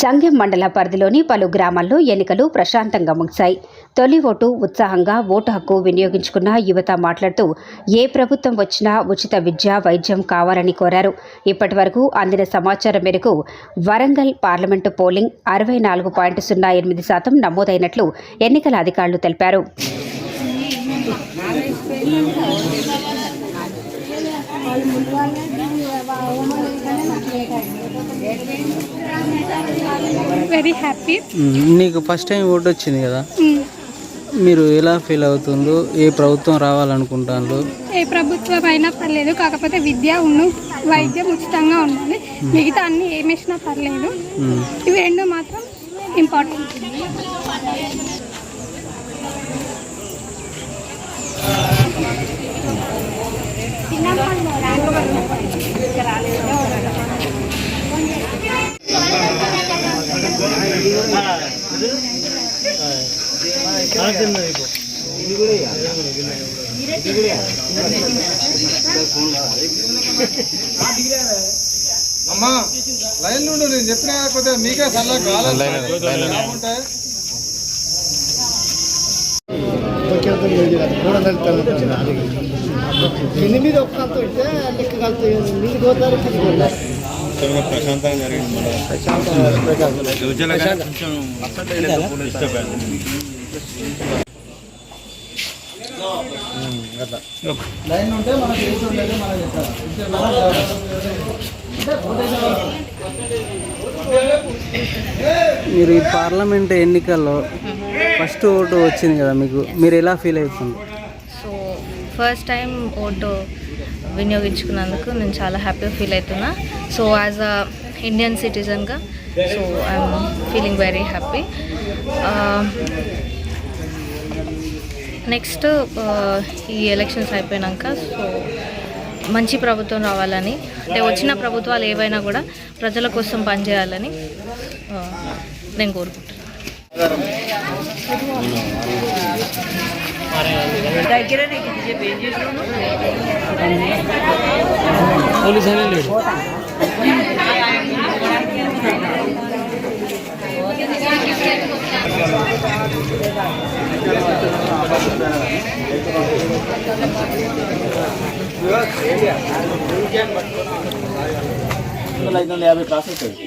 సంఘం మండల పరిధిలోని పలు గ్రామాల్లో ఎన్నికలు ప్రశాంతంగా ముగిశాయి. తొలి ఓటు ఉత్సాహంగా ఓటు హక్కు వినియోగించుకున్న యువత మాట్లాడుతూ ఏ ప్రభుత్వం వచ్చినా ఉచిత విద్య వైద్యం కావాలని కోరారు. ఇప్పటి వరకు అందిన సమాచారం మేరకు వరంగల్ పార్లమెంటు పోలింగ్ అరవై నాలుగు పాయింట్ సున్నా ఎనిమిది శాతం నమోదైనట్లు ఎన్నికల అధికారులు తెలిపారు. Very happy. నీకు ఫస్ట్ టైం ఓటు వచ్చింది కదా? మీరు ఎలా ఫీల్ అవుతుండ్రు? ఏ ప్రభుత్వం రావాలనుకుంటాను ఏ ప్రభుత్వం అయినా పర్లేదు కాకపోతే విద్య ఉన్ను వైద్యం ఉచితంగా ఉండాలి. మిగతా అన్ని ఏమేసినా పర్లేదు. ఇవి రెండు మాత్రం ఇంపార్టెంట్ అమ్మా లైన్ నుండి నేను చెప్పిన కొద్దిగా మీకే సలహా కావాలి ఉంటాయి ఎనిమిది ఒక్కంత ఉంటే లెక్క కలుగుతాయి. ఎనిమిది పోతారు లైన్ ఉంటే మనకి ఏది ఉండేది మనకి చెప్పాలి మీరు ఈ పార్లమెంట్ ఎన్నికల్లో ఫస్ట్ ఓటు వచ్చింది కదా మీకు మీరు ఎలా ఫీల్ అవుతుంది? సో ఫస్ట్ టైం ఓటు వినియోగించుకున్నందుకు నేను చాలా హ్యాపీగా ఫీల్ అవుతున్నా. So as a Indian సిటిజన్గా so I'm feeling very happy next ఈ ఎలక్షన్స్ అయిపోయాక సో మంచి ప్రభుత్వం రావాలని అంటే వచ్చిన ప్రభుత్వాలు ఏవైనా కూడా ప్రజల కోసం పనిచేయాలని uh, నేను కోరుకుంటున్నాను యాభై క్లాస్ అవుతుంది